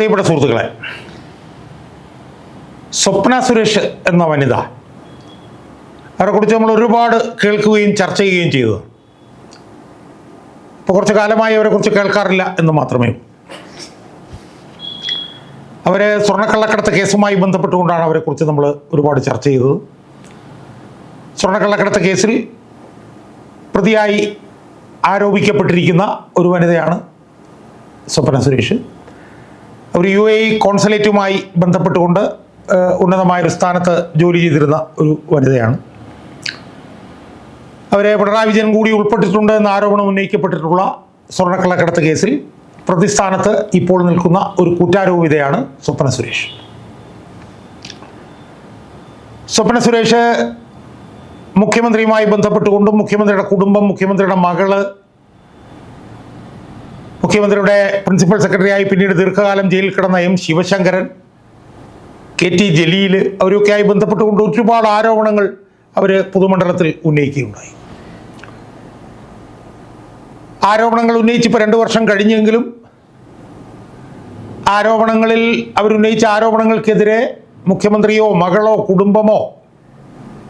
പ്രിയപ്പെട്ട സുഹൃത്തുക്കളെ സ്വപ്ന സുരേഷ് എന്ന വനിത. അവരെക്കുറിച്ച് നമ്മൾ ഒരുപാട് കേൾക്കുകയും ചർച്ച ചെയ്യുകയും ചെയ്തു. ഇപ്പോൾ കുറച്ച് കാലമായി അവരെക്കുറിച്ച് കേൾക്കാറില്ല എന്ന് മാത്രമേ അവരെ സ്വർണക്കള്ളക്കടത്ത് കേസുമായി ബന്ധപ്പെട്ടുകൊണ്ടാണ് അവരെക്കുറിച്ച് നമ്മൾ ഒരുപാട് ചർച്ച ചെയ്തത്. സ്വർണക്കള്ളക്കടത്ത് കേസിൽ പ്രതിയായി ആരോപിക്കപ്പെട്ടിരിക്കുന്ന ഒരു വനിതയാണ് സ്വപ്ന സുരേഷ്. അവർ യു എ കോൺസുലേറ്റുമായി ബന്ധപ്പെട്ടുകൊണ്ട് ഉന്നതമായ ഉന്നതമായൊരു സ്ഥാനത്ത് ജോലി ചെയ്തിരുന്ന ഒരു വനിതയാണ്. അവരെ പിണറായി വിജയൻ കൂടി ഉൾപ്പെട്ടിട്ടുണ്ട് എന്ന ആരോപണം ഉന്നയിക്കപ്പെട്ടിട്ടുള്ള സ്വർണക്കള്ളക്കടത്ത് കേസിൽ പ്രതിസ്ഥാനത്ത് ഇപ്പോൾ നിൽക്കുന്ന ഒരു കുറ്റാരോപിതയാണ് സ്വപ്ന സുരേഷ്. സ്വപ്ന സുരേഷ് മുഖ്യമന്ത്രിയുമായി ബന്ധപ്പെട്ടുകൊണ്ടും മുഖ്യമന്ത്രിയുടെ കുടുംബം മുഖ്യമന്ത്രിയുടെ മകൾ മുഖ്യമന്ത്രിയുടെ പ്രിൻസിപ്പൽ സെക്രട്ടറിയായി പിന്നീട് ദീർഘകാലം ജയിലിൽ കിടന്ന M Sivasankaran K T Jaleel അവരൊക്കെയായി ബന്ധപ്പെട്ടുകൊണ്ട് ഒരുപാട് ആരോപണങ്ങൾ അവർ പൊതുമണ്ഡലത്തിൽ ഉന്നയിക്കുകയുണ്ടായി. ആരോപണങ്ങൾ ഉന്നയിച്ചിപ്പോൾ രണ്ട് വർഷം കഴിഞ്ഞെങ്കിലും ആരോപണങ്ങളിൽ അവരുന്നയിച്ച ആരോപണങ്ങൾക്കെതിരെ മുഖ്യമന്ത്രിയോ മകളോ കുടുംബമോ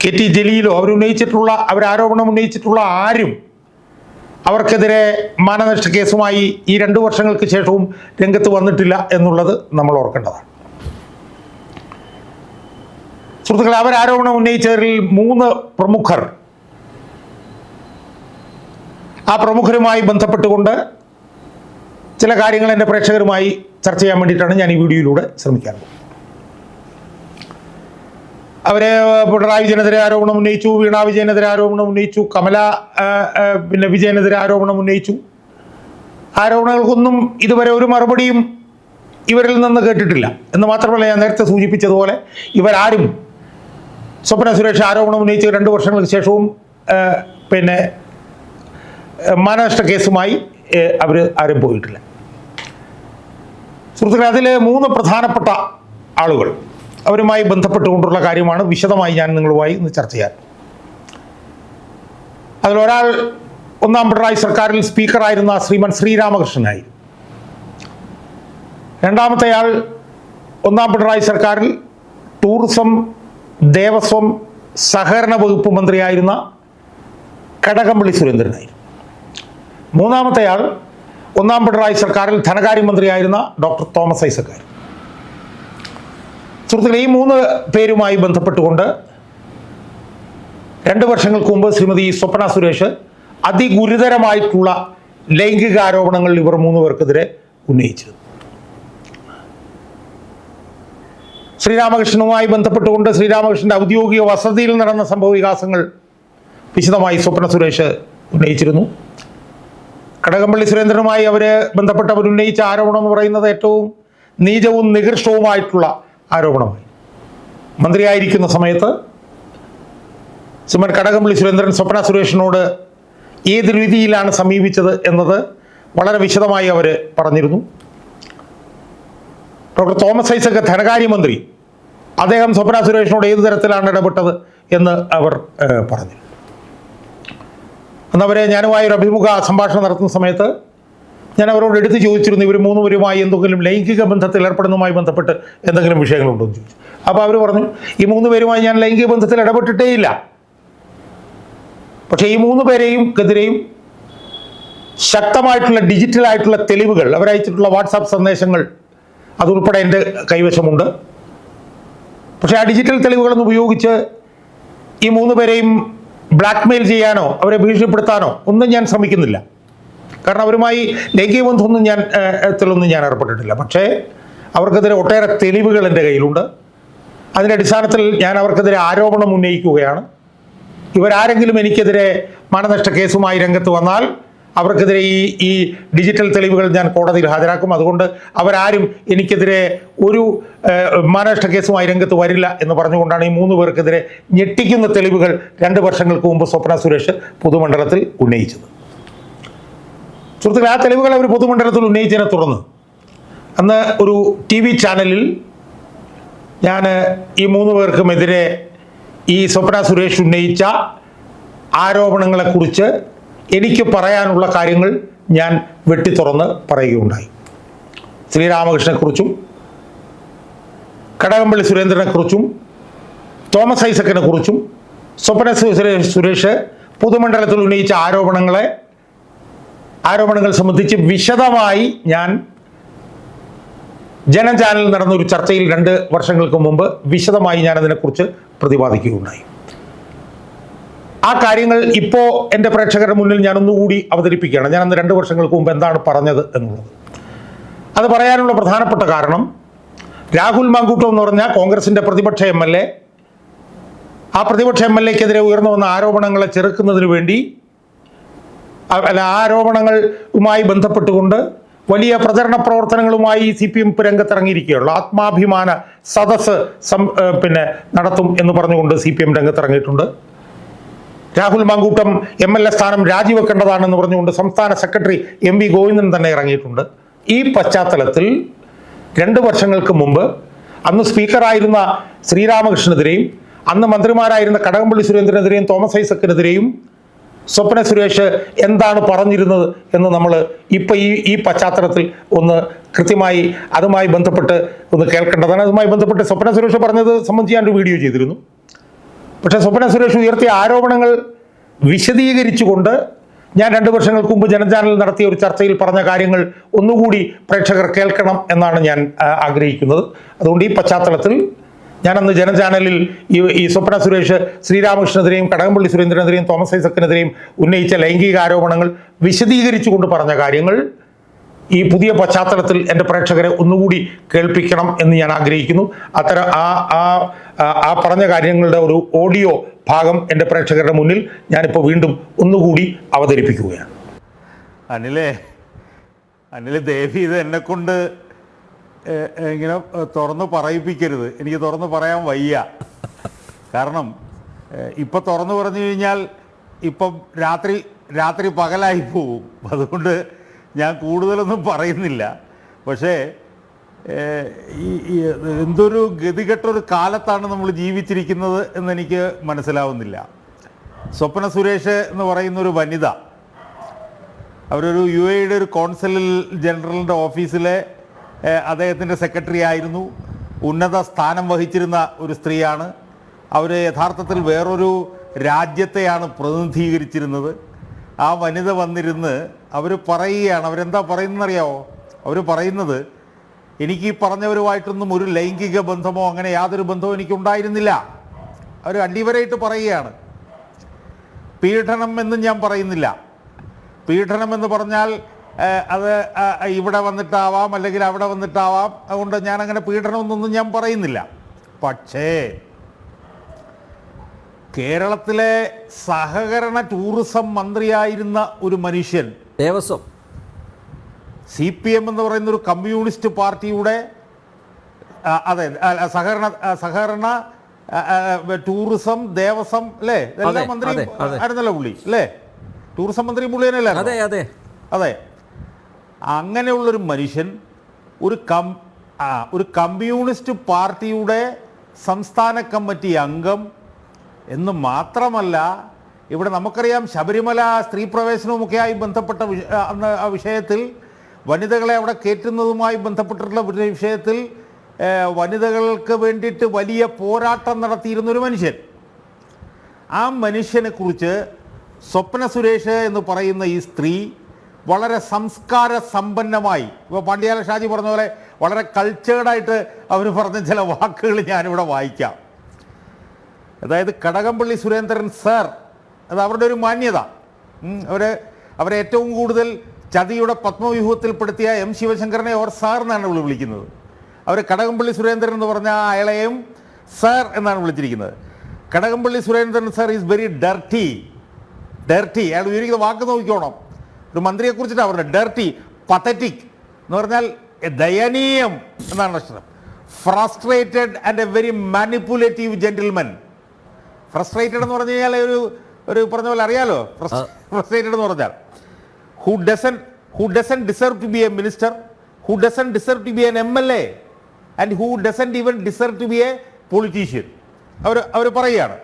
കെ ടി ജലീലോ അവരുന്നയിച്ചിട്ടുള്ള അവരാരോപണം ഉന്നയിച്ചിട്ടുള്ള ആരും അവർക്കെതിരെ മാനനഷ്ട കേസുമായി ഈ രണ്ടു വർഷങ്ങൾക്ക് ശേഷവും രംഗത്ത് വന്നിട്ടില്ല എന്നുള്ളത് നമ്മൾ ഓർക്കേണ്ടതാണ്. സുഹൃത്തുക്കളെ അവരാരോപണം ഉന്നയിച്ചവരിൽ മൂന്ന് പ്രമുഖർ. ആ പ്രമുഖരുമായി ബന്ധപ്പെട്ടുകൊണ്ട് ചില കാര്യങ്ങൾ എന്റെ പ്രേക്ഷകരുമായി ചർച്ച ചെയ്യാൻ വേണ്ടിയിട്ടാണ് ഞാൻ ഈ വീഡിയോയിലൂടെ ശ്രമിക്കാറുള്ളത്. അവരെ പിണറായി വിജയനെതിരെ ആരോപണം ഉന്നയിച്ചു വീണ വിജയനെതിരെ ആരോപണം ഉന്നയിച്ചു കമല പിന്നെ വിജയനെതിരെ ആരോപണം ഉന്നയിച്ചു. ആരോപണങ്ങൾക്കൊന്നും ഇതുവരെ ഒരു മറുപടിയും ഇവരിൽ നിന്ന് കേട്ടിട്ടില്ല. എന്ന് മാത്രമല്ല ഞാൻ നേരത്തെ സൂചിപ്പിച്ചതുപോലെ ഇവരാരും സ്വപ്ന സുരേഷ് ആരോപണം ഉന്നയിച്ച് രണ്ട് വർഷങ്ങൾക്ക് ശേഷവും പിന്നെ മാനനഷ്ട കേസുമായി അവർ ആരും പോയിട്ടില്ല. സുഹൃത്തുക്കളെ അതിൽ മൂന്ന് പ്രധാനപ്പെട്ട ആളുകൾ അവരുമായി ബന്ധപ്പെട്ടുകൊണ്ടുള്ള കാര്യമാണ് വിശദമായി ഞാൻ നിങ്ങളുമായി ഇന്ന് ചർച്ച ചെയ്യാൻ. അതിലൊരാൾ ഒന്നാം പിണറായി സർക്കാരിൽ സ്പീക്കറായിരുന്ന ശ്രീമൻ ശ്രീരാമകൃഷ്ണനായി. രണ്ടാമത്തെയാൾ ഒന്നാം പിണറായി സർക്കാരിൽ ടൂറിസം ദേവസ്വം സഹകരണ വകുപ്പ് മന്ത്രിയായിരുന്ന കടകംപള്ളി സുരേന്ദ്രനായി. മൂന്നാമത്തെയാൾ ഒന്നാം പിണറായി സർക്കാരിൽ ധനകാര്യമന്ത്രിയായിരുന്ന ഡോക്ടർ തോമസ് ഐസക്കാർ സുഹൃത്തുക്കളെ ഈ മൂന്ന് പേരുമായി ബന്ധപ്പെട്ടുകൊണ്ട് രണ്ട് വർഷങ്ങൾക്ക് മുമ്പ് ശ്രീമതി സ്വപ്ന സുരേഷ് അതിഗുരുതരമായിട്ടുള്ള ലൈംഗിക ആരോപണങ്ങൾ ഇവർ മൂന്ന് പേർക്കെതിരെ ഉന്നയിച്ചിരുന്നു. ശ്രീരാമകൃഷ്ണനുമായി ബന്ധപ്പെട്ടുകൊണ്ട് ശ്രീരാമകൃഷ്ണന്റെ ഔദ്യോഗിക വസതിയിൽ നടന്ന സംഭവ വികാസങ്ങൾ വിശദമായി സ്വപ്ന സുരേഷ് ഉന്നയിച്ചിരുന്നു. കടകംപള്ളി സുരേന്ദ്രനുമായി അവർ ബന്ധപ്പെട്ടവർ ഉന്നയിച്ച ആരോപണം എന്ന് പറയുന്നത് ഏറ്റവും നീചവും നികൃഷ്ടവുമായിട്ടുള്ള ആരോപണമായി. മന്ത്രിയായിരിക്കുന്ന സമയത്ത് ശ്രീമൻ കടകംപള്ളി സുരേന്ദ്രൻ സ്വപ്ന സുരേഷിനോട് ഏത് രീതിയിലാണ് സമീപിച്ചത് എന്നത് വളരെ വിശദമായി അവർ പറഞ്ഞിരുന്നു. ഡോക്ടർ തോമസ് ഐസക് ധനകാര്യമന്ത്രി അദ്ദേഹം സ്വപ്ന സുരേഷിനോട് ഏത് തരത്തിലാണ് ഇടപെട്ടത് എന്ന് അവർ പറഞ്ഞു. അന്നവരെ ഞാനുമായി ഒരു അഭിമുഖ സംഭാഷണം നടത്തുന്ന സമയത്ത് ഞാൻ അവരോട് എടുത്ത് ചോദിച്ചിരുന്നു ഇവർ മൂന്നുപേരുമായി എന്തെങ്കിലും ലൈംഗിക ബന്ധത്തിൽ ഏർപ്പെടുന്നതുമായി ബന്ധപ്പെട്ട് എന്തെങ്കിലും വിഷയങ്ങളുണ്ടോ എന്ന് ചോദിച്ചു. അപ്പോൾ അവർ പറഞ്ഞു ഈ മൂന്ന് പേരുമായി ഞാൻ ലൈംഗിക ബന്ധത്തിൽ ഇടപെട്ടിട്ടേ ഇല്ല. പക്ഷേ ഈ മൂന്ന് പേരെയും എതിരെയും ശക്തമായിട്ടുള്ള ഡിജിറ്റൽ ആയിട്ടുള്ള തെളിവുകൾ അവരയച്ചിട്ടുള്ള വാട്സാപ്പ് സന്ദേശങ്ങൾ അതുൾപ്പെടെ എന്റെ കൈവശമുണ്ട്. പക്ഷേ ആ ഡിജിറ്റൽ തെളിവുകളൊന്നും ഉപയോഗിച്ച് ഈ മൂന്ന് പേരെയും ബ്ലാക്ക്മെയിൽ ചെയ്യാനോ അവരെ ഭീഷണിപ്പെടുത്താനോ ഒന്നും ഞാൻ ശ്രമിക്കുന്നില്ല. കാരണം അവരുമായി ലൈംഗിക ബന്ധമൊന്നും ഞാൻ ത്തിലൊന്നും ഞാൻ ഏർപ്പെട്ടിട്ടില്ല. പക്ഷേ അവർക്കെതിരെ ഒട്ടേറെ തെളിവുകൾ എന്റെ കയ്യിലുണ്ട്. അതിന്റെ അടിസ്ഥാനത്തിൽ ഞാൻ അവർക്കെതിരെ ആരോപണം ഉന്നയിക്കുകയാണ്. ഇവരാരെങ്കിലും എനിക്കെതിരെ മനനഷ്ട കേസുമായി രംഗത്ത് വന്നാൽ അവർക്കെതിരെ ഈ ഈ ഡിജിറ്റൽ തെളിവുകൾ ഞാൻ കോടതിയിൽ ഹാജരാക്കും. അതുകൊണ്ട് അവരാരും എനിക്കെതിരെ ഒരു മാനനഷ്ട കേസുമായി രംഗത്ത് വരില്ല എന്ന് പറഞ്ഞുകൊണ്ടാണ് ഈ മൂന്ന് പേർക്കെതിരെ ഞെട്ടിക്കുന്ന തെളിവുകൾ രണ്ട് വർഷങ്ങൾക്ക് മുമ്പ് സ്വപ്ന സുരേഷ് പൊതുമണ്ഡലത്തിൽ ഉന്നയിച്ചത്. സുഹൃത്തുക്കളെ ആ തെളിവുകൾ അവർ പൊതുമണ്ഡലത്തിൽ ഉന്നയിച്ചതിനെ തുടർന്ന് അന്ന് ഒരു ടി വി ചാനലിൽ ഞാൻ ഈ മൂന്ന് പേർക്കുമെതിരെ ഈ സ്വപ്ന സുരേഷ് ഉന്നയിച്ച ആരോപണങ്ങളെക്കുറിച്ച് എനിക്ക് പറയാനുള്ള കാര്യങ്ങൾ ഞാൻ വെട്ടിത്തുറന്ന് പറയുകയുണ്ടായി. ശ്രീരാമകൃഷ്ണനെക്കുറിച്ചും കടകംപള്ളി സുരേന്ദ്രനെക്കുറിച്ചും തോമസ് ഐസക്കിനെ കുറിച്ചും സ്വപ്ന സുരേഷ് പൊതുമണ്ഡലത്തിൽ ഉന്നയിച്ച ആരോപണങ്ങളെ ആരോപണങ്ങൾ സംബന്ധിച്ച് വിശദമായി ഞാൻ ജന ചാനലിൽ നടന്ന ഒരു ചർച്ചയിൽ രണ്ട് വർഷങ്ങൾക്ക് മുമ്പ് വിശദമായി ഞാൻ അതിനെക്കുറിച്ച് പ്രതിപാദിക്കുകയുണ്ടായി. ആ കാര്യങ്ങൾ ഇപ്പോൾ എന്റെ പ്രേക്ഷകരുടെ മുന്നിൽ ഞാൻ ഒന്നുകൂടി അവതരിപ്പിക്കുകയാണ്. ഞാൻ അന്ന് രണ്ട് വർഷങ്ങൾക്ക് മുമ്പ് എന്താണ് പറഞ്ഞത് എന്നുള്ളത്. അത് പറയാനുള്ള പ്രധാനപ്പെട്ട കാരണം രാഹുൽ മാങ്കൂട്ടം എന്ന് പറഞ്ഞാൽ കോൺഗ്രസിന്റെ പ്രതിപക്ഷ എം എൽ എ ആ പ്രതിപക്ഷ എം എൽ എക്കെതിരെ ഉയർന്നു വന്ന ആരോപണങ്ങളെ ചെറുക്കുന്നതിന് വേണ്ടി അല്ല ആരോപണങ്ങളുമായി ബന്ധപ്പെട്ടുകൊണ്ട് വലിയ പ്രചരണ പ്രവർത്തനങ്ങളുമായി സി പി എം രംഗത്തിറങ്ങിയിരിക്കുകയുള്ളു. ആത്മാഭിമാന സദസ് സം പിന്നെ നടത്തും എന്ന് പറഞ്ഞുകൊണ്ട് C P M രംഗത്തിറങ്ങിയിട്ടുണ്ട്. Rahul Mankoottam M L A സ്ഥാനം രാജിവെക്കേണ്ടതാണെന്ന് പറഞ്ഞുകൊണ്ട് സംസ്ഥാന സെക്രട്ടറി എം വി ഗോവിന്ദൻ തന്നെ ഇറങ്ങിയിട്ടുണ്ട്. ഈ പശ്ചാത്തലത്തിൽ രണ്ട് വർഷങ്ങൾക്ക് മുമ്പ് അന്ന് സ്പീക്കറായിരുന്ന ശ്രീരാമകൃഷ്ണനെതിരെയും അന്ന് മന്ത്രിമാരായിരുന്ന കടകംപള്ളി സുരേന്ദ്രനെതിരെയും തോമസ് ഐസക്കിനെതിരെയും സ്വപ്ന സുരേഷ് എന്താണ് പറഞ്ഞിരുന്നത് എന്ന് നമ്മൾ ഇപ്പം ഈ ഈ പശ്ചാത്തലത്തിൽ ഒന്ന് കൃത്യമായി അതുമായി ബന്ധപ്പെട്ട് ഒന്ന് കേൾക്കേണ്ടതാണ്. അതുമായി ബന്ധപ്പെട്ട് സ്വപ്ന സുരേഷ് പറഞ്ഞത് സംബന്ധിച്ച് ഞാൻ ഒരു വീഡിയോ ചെയ്തിരുന്നു. പക്ഷേ സ്വപ്ന സുരേഷ് ഉയർത്തിയ ആരോപണങ്ങൾ വിശദീകരിച്ചുകൊണ്ട് ഞാൻ രണ്ട് വർഷങ്ങൾക്ക് മുമ്പ് ജനചാനൽ നടത്തിയ ഒരു ചർച്ചയിൽ പറഞ്ഞ കാര്യങ്ങൾ ഒന്നുകൂടി പ്രേക്ഷകർ കേൾക്കണം എന്നാണ് ഞാൻ ആഗ്രഹിക്കുന്നത്. അതുകൊണ്ട് ഈ പശ്ചാത്തലത്തിൽ ഞാൻ ജന ജനചാനലിൽ ഈ ഈ സ്വപ്ന സുരേഷ് ശ്രീരാമകൃഷ്ണനെതിരെയും കടകംപള്ളി സുരേന്ദ്രനെതിരെയും തോമസ് ഐസക്കിനെതിരെയും ഉന്നയിച്ച ലൈംഗിക ആരോപണങ്ങൾ വിശദീകരിച്ചുകൊണ്ട് പറഞ്ഞ കാര്യങ്ങൾ ഈ പുതിയ പശ്ചാത്തലത്തിൽ എന്റെ പ്രേക്ഷകരെ ഒന്നുകൂടി കേൾപ്പിക്കണം എന്ന് ഞാൻ ആഗ്രഹിക്കുന്നു. അത്തരം ആ ആ ആ- പറഞ്ഞ കാര്യങ്ങളുടെ ഒരു ഓഡിയോ ഭാഗം എന്റെ പ്രേക്ഷകരുടെ മുന്നിൽ ഞാനിപ്പോൾ വീണ്ടും ഒന്നുകൂടി അവതരിപ്പിക്കുകയാണ്. അനിലേ അനിൽ ദേവി ഇത് എന്നെ കൊണ്ട് ഇങ്ങനെ തുറന്ന് പറയിപ്പിക്കരുത്. എനിക്ക് തുറന്ന് പറയാൻ വയ്യ. കാരണം ഇപ്പൊ തുറന്നു പറഞ്ഞു കഴിഞ്ഞാൽ ഇപ്പം രാത്രി രാത്രി പകലായി പോവും. അതുകൊണ്ട് ഞാൻ കൂടുതലൊന്നും പറയുന്നില്ല. പക്ഷേ ഈ എന്തൊരു ഗതികെട്ടൊരു കാലത്താണ് നമ്മൾ ജീവിച്ചിരിക്കുന്നത് എന്നെനിക്ക് മനസ്സിലാവുന്നില്ല. സ്വപ്ന സുരേഷ് എന്ന് പറയുന്ന ഒരു വനിത. അവരൊരു യു എയുടെ ഒരു കോൺസലിൽ ജനറലിന്റെ ഓഫീസിലെ അദ്ദേഹത്തിന്റെ സെക്രട്ടറി ആയിരുന്നു. ഉന്നത സ്ഥാനം വഹിച്ചിരുന്ന ഒരു സ്ത്രീയാണ്. അവർ യഥാർത്ഥത്തിൽ വേറൊരു രാജ്യത്തെയാണ് പ്രതിനിധീകരിച്ചിരുന്നത്. ആ വനിത വന്നിരുന്ന് അവർ പറയുകയാണ്. അവരെന്താ പറയുന്നറിയാവോ അവർ പറയുന്നത് എനിക്ക് ഈ പറഞ്ഞവരുമായിട്ടൊന്നും ഒരു ലൈംഗിക ബന്ധമോ അങ്ങനെ യാതൊരു ബന്ധമോ എനിക്കുണ്ടായിരുന്നില്ല. അവർ അടിവരായിട്ട് പറയുകയാണ്. പീഡനം എന്നും ഞാൻ പറയുന്നില്ല. പീഡനം എന്ന് പറഞ്ഞാൽ അത് ഇവിടെ വന്നിട്ടാവാം അല്ലെങ്കിൽ അവിടെ വന്നിട്ടാവാം. അതുകൊണ്ട് ഞാൻ അങ്ങനെ പീഡനമെന്നൊന്നും ഞാൻ പറയുന്നില്ല. പക്ഷേ കേരളത്തിലെ സഹകരണ ടൂറിസം മന്ത്രിയായിരുന്ന ഒരു മനുഷ്യൻ ദേവസ്വം. സി പി എം എന്ന് പറയുന്ന ഒരു കമ്മ്യൂണിസ്റ്റ് പാർട്ടിയുടെ അതെ സഹകരണ സഹകരണ ടൂറിസം ദേവസ്വം അല്ലേ? ഇതെല്ലാം മന്ത്രി. ആയിരുന്നല്ലോ പുള്ളി അല്ലേ? ടൂറിസം മന്ത്രി പുള്ളി അതെ അതെ. അതെ. അങ്ങനെയുള്ളൊരു മനുഷ്യൻ ഒരു കം ഒരു കമ്മ്യൂണിസ്റ്റ് പാർട്ടിയുടെ സംസ്ഥാന കമ്മിറ്റി അംഗം എന്ന് മാത്രമല്ല ഇവിടെ നമുക്കറിയാം ശബരിമല സ്ത്രീ പ്രവേശനവുമൊക്കെയായി ബന്ധപ്പെട്ട വിഷയത്തിൽ വനിതകളെ അവിടെ കയറ്റുന്നതുമായി ബന്ധപ്പെട്ടിട്ടുള്ള വിഷയത്തിൽ വനിതകൾക്ക് വേണ്ടിയിട്ട് വലിയ പോരാട്ടം നടത്തിയിരുന്നൊരു മനുഷ്യൻ. ആ മനുഷ്യനെക്കുറിച്ച് സ്വപ്ന സുരേഷ് എന്ന് പറയുന്ന ഈ സ്ത്രീ വളരെ സംസ്കാര സമ്പന്നമായി. ഇപ്പോൾ പണ്ടിയാല ഷാജി പറഞ്ഞ പോലെ വളരെ കൾച്ചേർഡായിട്ട് അവർ പറഞ്ഞ ചില വാക്കുകൾ ഞാനിവിടെ വായിക്കാം. അതായത് കടകംപള്ളി സുരേന്ദ്രൻ സർ അത് അവരുടെ ഒരു മാന്യത. അവർ അവർ ഏറ്റവും കൂടുതൽ ചതിയുടെ പത്മവ്യൂഹത്തിൽപ്പെടുത്തിയ എം ശിവശങ്കരനെ അവർ സാർ എന്നാണ് ഇവിടെ വിളിക്കുന്നത്. അവർ കടകംപള്ളി സുരേന്ദ്രൻ എന്ന് പറഞ്ഞ അയാളെയും സർ എന്നാണ് വിളിച്ചിരിക്കുന്നത്. Kadakampally Surendran sir is very dirty dirty അയാൾ ഉപയോഗിക്കുന്ന വാക്ക് നോക്കിക്കോണം. ഒരു മന്ത്രിയെ കുറിച്ചിട്ടാണ് പറഞ്ഞത് ഡർട്ടി പത്തറ്റിക് എന്ന് പറഞ്ഞാൽ ദയനീയം എന്നാണ് അക്ഷരം frustrated and a very manipulative gentleman frustrated എന്ന് പറഞ്ഞു കഴിഞ്ഞാൽ ഒരു ഒരു പറഞ്ഞ പോലെ അറിയാലോ? ഫ്രസ്ട്രേറ്റഡ് എന്ന് പറഞ്ഞാൽ. Who doesn't who doesn't deserve to be a minister who doesn't deserve to be an M L A and who doesn't even deserve to be a politician അവർ അവർ പറയുകയാണ്.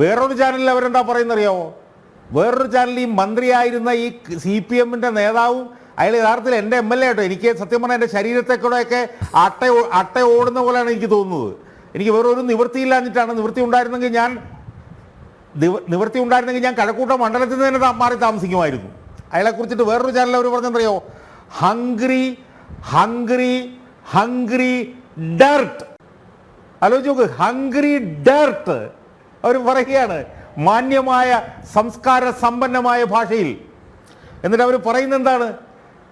വേറൊരു ചാനലിൽ അവരെന്താ പറയുന്നറിയാവോ? വേറൊരു ചാനലിൽ ഈ മന്ത്രിയായിരുന്ന ഈ സി പി എമ്മിന്റെ നേതാവും അയാൾ യഥാർത്ഥത്തിൽ എന്റെ എം എൽ എ ആട്ടോ എനിക്ക് സത്യം പറഞ്ഞാൽ എന്റെ ശരീരത്തെ കൂടെയൊക്കെ അട്ട അട്ട ഓടുന്ന പോലെയാണ് എനിക്ക് തോന്നുന്നത്. എനിക്ക് വേറൊരു നിവൃത്തിയില്ലാഞ്ഞിട്ടാണ് നിവൃത്തി ഉണ്ടായിരുന്നെങ്കിൽ ഞാൻ നിവൃത്തി ഉണ്ടായിരുന്നെങ്കിൽ ഞാൻ കഴക്കൂട്ട മണ്ഡലത്തിൽ നിന്ന് തന്നെ മാറി താമസിക്കുമായിരുന്നു. അയാളെ കുറിച്ചിട്ട് വേറൊരു ചാനൽ അവർ പറഞ്ഞെന്തറിയോ? ഹംഗ്രി ഹംഗ്രി ഹംഗ്രി ഡർട്ട് ആലോചിച്ച് നോക്ക് ഹംഗ്രി ഡർട്ട് അവർ പറയുകയാണ് മാന്യമായ സംസ്കാര സമ്പന്നമായ ഭാഷയിൽ. എന്നിട്ട് അവർ പറയുന്നത് എന്താണ്?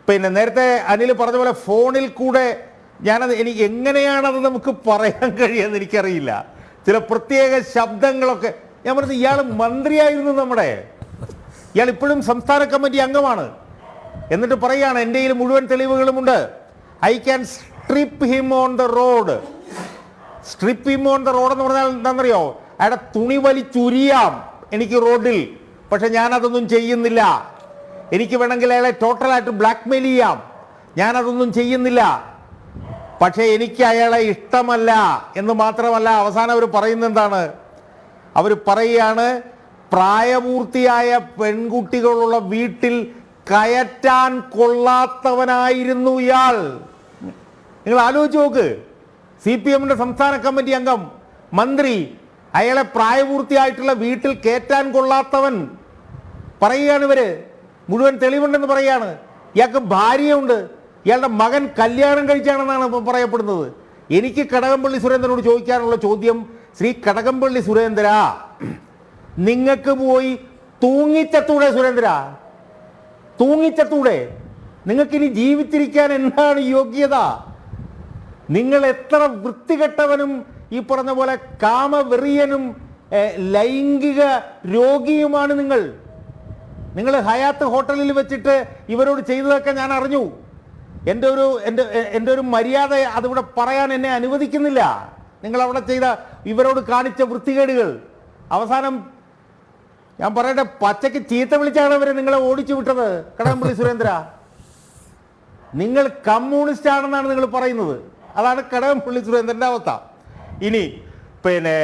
പിന്നെ നേരത്തെ അനിൽ പറഞ്ഞ പോലെ ഫോണിൽ കൂടെ ഞാനത് എനിക്ക് എങ്ങനെയാണത് നമുക്ക് പറയാൻ കഴിയുമെന്ന് എനിക്കറിയില്ല. ചില പ്രത്യേക ശബ്ദങ്ങളൊക്കെ ഞാൻ പറഞ്ഞത് ഇയാൾ മന്ത്രിയായിരുന്നു നമ്മുടെ. ഇയാൾ ഇപ്പോഴും സംസ്ഥാന കമ്മിറ്റി അംഗമാണ്. എന്നിട്ട് പറയാണ് എന്റെ കയ്യിൽ മുഴുവൻ തെളിവുകളുമുണ്ട്. I can strip him on the road strip him on the road എന്ന് പറഞ്ഞാൽ എന്താണെന്നറിയോ? അയാളുടെ തുണി വലിച്ചുരിയാം എനിക്ക് റോഡിൽ പക്ഷെ ഞാനതൊന്നും ചെയ്യുന്നില്ല. എനിക്ക് വേണമെങ്കിൽ അയാളെ ടോട്ടലായിട്ട് ബ്ലാക്ക്മെയിൽ ചെയ്യാം. ഞാനതൊന്നും ചെയ്യുന്നില്ല. പക്ഷേ എനിക്ക് അയാളെ ഇഷ്ടമല്ല എന്ന് മാത്രമല്ല അവസാനം അവർ പറയുന്നത് എന്താണ്? അവർ പറയുകയാണ് പ്രായപൂർത്തിയായ പെൺകുട്ടികളുള്ള വീട്ടിൽ കയറ്റാൻ കൊള്ളാത്തവനായിരുന്നു ഇയാൾ. നിങ്ങൾ ആലോചിച്ച് നോക്ക്. സി പി എമ്മിന്റെ സംസ്ഥാന കമ്മിറ്റി അംഗം മന്ത്രി അയാളെ പ്രായപൂർത്തിയായിട്ടുള്ള വീട്ടിൽ കയറ്റാൻ കൊള്ളാത്തവൻ പറയുകയാണ് ഇവർ. മുഴുവൻ തെളിവുണ്ടെന്ന് പറയാണ് ഇയാൾക്ക് ഭാര്യയുണ്ട്. ഇയാളുടെ മകൻ കല്യാണം കഴിച്ചാണെന്നാണ് പറയപ്പെടുന്നത്. എനിക്ക് കടകംപള്ളി സുരേന്ദ്രനോട് ചോദിക്കാനുള്ള ചോദ്യം ശ്രീ കടകംപള്ളി സുരേന്ദ്ര നിങ്ങൾക്ക് പോയി തൂങ്ങിച്ചത്തൂടെ സുരേന്ദ്ര തൂങ്ങിച്ചത്തൂടെ. നിങ്ങൾക്കിനി ജീവിച്ചിരിക്കാൻ എന്താണ് യോഗ്യത? നിങ്ങൾ എത്ര വൃത്തികെട്ടവനും ഈ പറഞ്ഞ പോലെ കാമവെറിയനും ലൈംഗിക രോഗിയുമാണ് നിങ്ങൾ. നിങ്ങൾ ഹയാത്ത് ഹോട്ടലിൽ വെച്ചിട്ട് ഇവരോട് ചെയ്തതൊക്കെ ഞാൻ അറിഞ്ഞു. എന്റെ ഒരു എന്റെ എന്റെ ഒരു മര്യാദ അതിവിടെ പറയാൻ എന്നെ അനുവദിക്കുന്നില്ല. നിങ്ങൾ അവിടെ ചെയ്ത ഇവരോട് കാണിച്ച വൃത്തികേടുകൾ. അവസാനം ഞാൻ പറയട്ടെ പച്ചയ്ക്ക് ചീത്ത വിളിച്ചാണ് അവരെ നിങ്ങളെ ഓടിച്ചു വിട്ടത്. കടകംപള്ളി സുരേന്ദ്ര. നിങ്ങൾ കമ്മ്യൂണിസ്റ്റ് ആണെന്നാണ് നിങ്ങൾ പറയുന്നത്. അതാണ് കടകംപള്ളി സുരേന്ദ്രന്റെ അവസ്ഥ. ഇനി പിന്നെ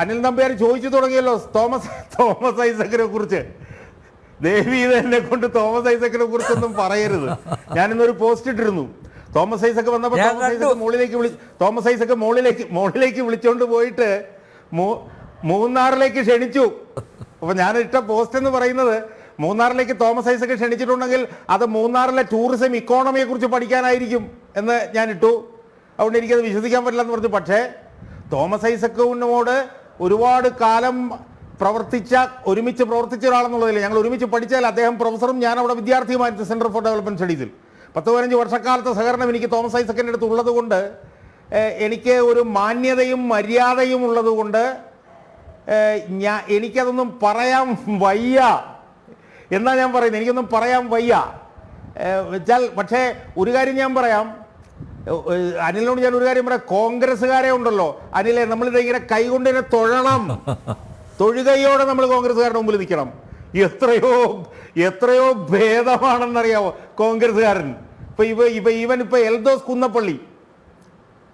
അനിൽ നമ്പ്യാർ ചോദിച്ചു തുടങ്ങിയല്ലോ തോമസ് തോമസ് ഐസക്കിനെ കുറിച്ച്. ദേവി എന്നെ കൊണ്ട് തോമസ് ഐസക്കിനെ കുറിച്ചൊന്നും പറയരുത്. ഞാനിന്നൊരു പോസ്റ്റ് ഇട്ടിരുന്നു. തോമസ് ഐസക്ക് വന്നപ്പോൾ തോമസ് ഐസക്ക്. മുകളിലേക്ക് വിളി തോമസ് ഐസക്ക് മുകളിലേക്ക് മുകളിലേക്ക് വിളിച്ചോണ്ട് പോയിട്ട് മൂന്നാറിലേക്ക് ക്ഷണിച്ചു. അപ്പൊ ഞാൻ ഇട്ട പോസ്റ്റ് എന്ന് പറയുന്നത് മൂന്നാറിലേക്ക് തോമസ് ഐസക്ക് ക്ഷണിച്ചിട്ടുണ്ടെങ്കിൽ അത് മൂന്നാറിലെ ടൂറിസം ഇക്കോണമിയെ കുറിച്ച് പഠിക്കാനായിരിക്കും എന്ന് ഞാൻ ഇട്ടു. അതുകൊണ്ട് എനിക്കത് വിശ്വസിക്കാൻ പറ്റില്ല എന്ന് പറഞ്ഞു. പക്ഷേ തോമസ് ഐസക്കിനോട് ഒരുപാട് കാലം പ്രവർത്തിച്ച ഒരുമിച്ച് പ്രവർത്തിച്ച ഒരാളെന്നുള്ളതിൽ ഞങ്ങൾ ഒരുമിച്ച് പഠിച്ചാൽ അദ്ദേഹം പ്രൊഫസറും ഞാൻ അവിടെ വിദ്യാർത്ഥിയുമായിരുന്നു സെന്റർ ഫോർ ഡെവലപ്മെന്റ് സ്റ്റഡീസിൽ പത്ത് പതിനഞ്ച് വർഷക്കാലത്തെ സഹകരണം എനിക്ക് തോമസ് ഐസക്കിന്റെ അടുത്ത് ഉള്ളതുകൊണ്ട് എനിക്ക് ഒരു മാന്യതയും മര്യാദയും ഉള്ളതുകൊണ്ട് ഞാൻ എനിക്കതൊന്നും പറയാൻ വയ്യ. എന്നാ ഞാൻ പറയുന്നത് എനിക്കൊന്നും പറയാൻ വയ്യ. വെച്ചാൽ പക്ഷേ ഒരു കാര്യം ഞാൻ പറയാം. അനിലിനോട് ഞാൻ ഒരു കാര്യം പറയാം. കോൺഗ്രസ്സുകാരെ ഉണ്ടല്ലോ. അനിലെ നമ്മളിത് ഇങ്ങനെ കൈകൊണ്ട് തന്നെ തൊഴണം. തൊഴുകയോടെ നമ്മൾ കോൺഗ്രസ്സുകാരുടെ മുമ്പിൽ നിൽക്കണം. എത്രയോ എത്രയോ ഭേദമാണെന്നറിയാവോ കോൺഗ്രസ്സുകാരൻ? ഇപ്പൊ ഇവ ഇവ ഇവൻ ഇപ്പൊ എൽദോസ് കുന്നപ്പള്ളി.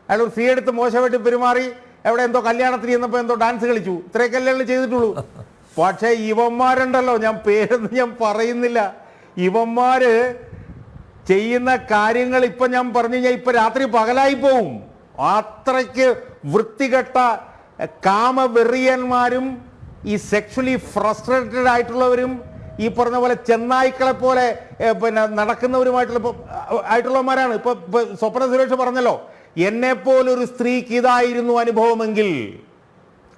അയാൾ ഒരു സി എടുത്ത് മോശമായിട്ട് പെരുമാറി എവിടെ എന്തോ കല്യാണത്തിന് ചെന്നപ്പോൾ എന്തോ ഡാൻസ് കളിച്ചു. ഇത്രയൊക്കെ കല്യാണം ചെയ്തിട്ടുള്ളൂ. പക്ഷേ ഇവന്മാരുണ്ടല്ലോ. ഞാൻ പേരൊന്നും ഞാൻ പറയുന്നില്ല. ഇവന്മാര് ചെയ്യുന്ന കാര്യങ്ങൾ ഇപ്പൊ ഞാൻ പറഞ്ഞു കഴിഞ്ഞാൽ ഇപ്പൊ രാത്രി പകലായി പോവും. അത്രയ്ക്ക് വൃത്തികെട്ട കാമവെറിയന്മാരും ഈ സെക്ഷലി ഫ്രസ്ട്രേറ്റഡ് ആയിട്ടുള്ളവരും ഈ പറഞ്ഞ പോലെ ചെന്നായ്ക്കളെ പോലെ പിന്നെ നടക്കുന്നവരുമായിട്ടുള്ള ആയിട്ടുള്ളവന്മാരാണ്. ഇപ്പൊ സ്വപ്ന സുരേഷ് പറഞ്ഞല്ലോ എന്നെ പോലൊരു സ്ത്രീക്ക് ഇതായിരുന്നു അനുഭവമെങ്കിൽ.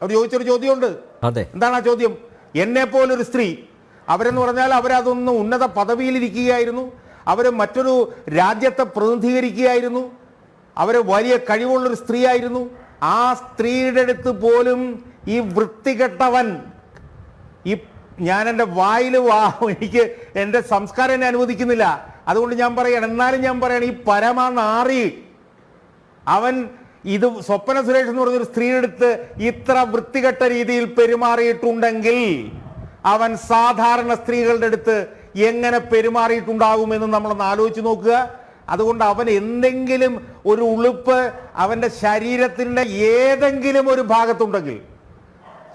അവർ ചോദിച്ചൊരു ചോദ്യമുണ്ട്. അതെ. എന്താണ് ആ ചോദ്യം? എന്നെ പോലൊരു സ്ത്രീ അവരെന്ന് പറഞ്ഞാൽ അവരതൊന്ന് ഉന്നത പദവിയിലിരിക്കുകയായിരുന്നു. അവർ മറ്റൊരു രാജ്യത്തെ പ്രതിനിധീകരിക്കുകയായിരുന്നു. അവർ വലിയ കഴിവുള്ളൊരു സ്ത്രീയായിരുന്നു. ആ സ്ത്രീയുടെ അടുത്ത് പോലും ഈ വൃത്തികെട്ടവൻ ഈ ഞാൻ എന്റെ വായിൽ വാ എനിക്ക് എന്റെ സംസ്കാരം എന്നെ അനുവദിക്കുന്നില്ല. അതുകൊണ്ട് ഞാൻ പറയണം എന്നാലും ഞാൻ പറയണം ഈ പരമനാറി അവൻ ഇത് സ്വപ്ന സുരേഷ് എന്ന് പറഞ്ഞൊരു സ്ത്രീയുടെ അടുത്ത് ഇത്ര വൃത്തികെട്ട രീതിയിൽ പെരുമാറിയിട്ടുണ്ടെങ്കിൽ അവൻ സാധാരണ സ്ത്രീകളുടെ അടുത്ത് എങ്ങനെ പെരുമാറിയിട്ടുണ്ടാകുമെന്ന് നമ്മളൊന്ന് ആലോചിച്ച് നോക്കുക. അതുകൊണ്ട് അവൻ എന്തെങ്കിലും ഒരു ഉളുപ്പ് അവന്റെ ശരീരത്തിന്റെ ഏതെങ്കിലും ഒരു ഭാഗത്തുണ്ടെങ്കിൽ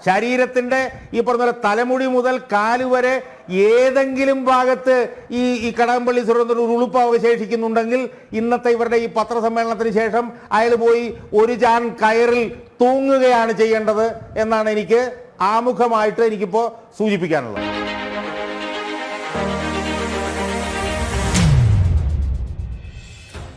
ശരീരത്തിന്റെ ഈ പറഞ്ഞ പോലെ തലമുടി മുതൽ കാൽ വരെ ഏതെങ്കിലും ഭാഗത്ത് ഈ ഈ കടകംപള്ളി സുരേന്ദ്രൻ ഒരു ഉളുപ്പ് അവശേഷിക്കുന്നുണ്ടെങ്കിൽ ഇന്നത്തെ ഇവരുടെ ഈ പത്രസമ്മേളനത്തിന് ശേഷം അയാൾ പോയി ഒരു ചാൻ കയറിൽ തൂങ്ങുകയാണ് ചെയ്യേണ്ടത് എന്നാണ് എനിക്ക് ആമുഖമായിട്ട് എനിക്കിപ്പോൾ സൂചിപ്പിക്കാനുള്ളത്.